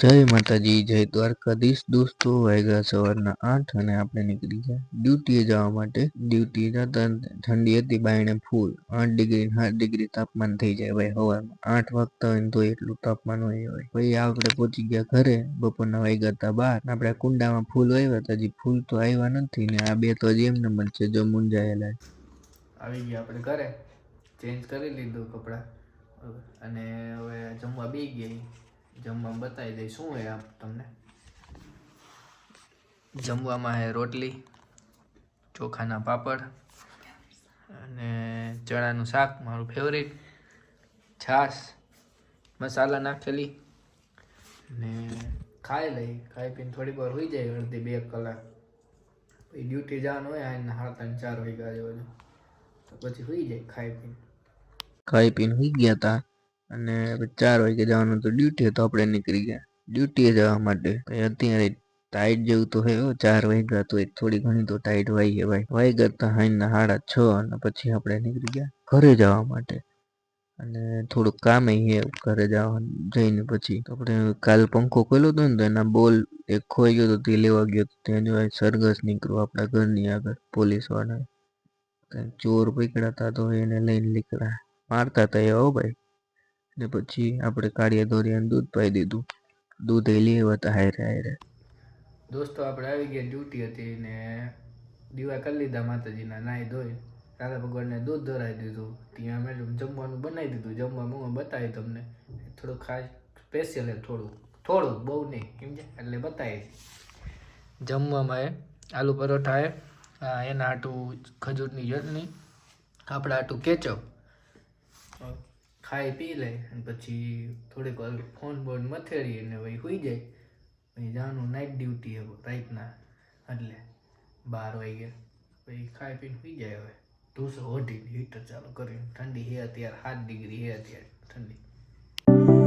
જય માતાજી, જય દ્વારકાધીશ. દોસ્તો વાગ્યા સવારના આઠ અને આપણે નીકળી ગયા ડ્યુટીએ જવા માટે. ડ્યુટીએ જતા ઠંડી હતી બાયણે ફૂલ. આઠ ડિગ્રી સાત ડિગ્રી તાપમાન થઈ જાય ભાઈ સવારમાં આઠ વાગતા હોય ને તો એટલું તાપમાન હોય હોય. પછી આપણે પહોંચી ગયા ઘરે, બપોરના વાગ્યા હતા બાર આપણે કુંડામાં ફૂલ આવ્યા હતા, હજી ફૂલ તો આવ્યા નથી ને આ બે તો હજી એમને મન છે જો મુંજાયેલા આવી ગયા આપણે ઘરે. ચેન્જ કરી લીધું કપડાં. અને હવે જમવા બી ગયા. જમવા બતાવી દઈ. શું હોય આપ તમને? જમવામાં હે રોટલી, ચોખાના પાપડ અને ચણાનું શાક, મારું ફેવરેટ છાશ, મસાલા નાખેલી ને ખાઈ લઈ. ખાઈ પીને થોડીક વાર હોઈ જાય અડધી બે કલાક. પછી ડ્યુટી જવાનું હોય, આને સાડા ત્રણ, ચાર વાગ્યા જેવું તો પછી હોઈ જાય ખાઈ પીને. ખાઈ પીને હોઈ ગયા હતા અને ચાર વાગે જવાનું તો ડ્યુટી તો આપણે નીકળી ગયા. ડ્યુટીએ જવા માટે. અત્યારે ટાઈટ જેવું તો હે, ચાર વાગ્યા તો થોડી ઘણી તો ટાઈટ વાઈ ભાઈ. વાઈ હતા હાઈના સાડા છ અને પછી આપણે નીકળી ગયા ઘરે જવા માટે. અને થોડુંક કામ હે ઘરે જવા જઈને પછી. આપણે કાલ પંખો ખોલ્યો હતો ને તો એના બોલ એક ખોઈ ગયો તો તે લેવા ગયો તો ત્યાં જોવા સરઘસ નીકળ્યું આપણા ઘરની આગળ, પોલીસવાળા કંઈક ચોર પકડાતા તો એને લઈને નીકળ્યા. મારતા હતા એ હો ભાઈ. ને પછી આપણે કાળિયા દોરિયાને દૂધ પાઈ દીધું. દૂધ એ લેવા હતા હારે હારે. દોસ્તો, આપણે આવી ગયા ડ્યુટી હતી ને દીવા કરી લીધા માતાજીના, નાહી ધોઈ. દાદા ભગવાનને દૂધ ધરાવી દીધું. ત્યાં મેડમ જમવાનું બનાવી દીધું. જમવા મમ્મી બતાવી તમને. થોડું ખાસ સ્પેશિયલ થોડું થોડું બહુ નહીં સમજે એટલે બતાવી. જમવામાં એ આલુ પરોઠા એ એના આટું ખજૂરની ચટણી, આપણા હાટું કેચપ. ખાઈ પી લે અને પછી થોડીક વાર ફોન બોન મથેરી અને પછી સુઈ જાય. પછી જવાનું નાઇટ ડ્યુટી હવે રાઈટના એટલે બાર વાગે પછી ખાઈ પીને સુઈ જાય હવે. ઢૂસો ઓઢીને હીટર ચાલુ કરીને ઠંડી હે અત્યારે સાત ડિગ્રી હે અત્યારે ઠંડી.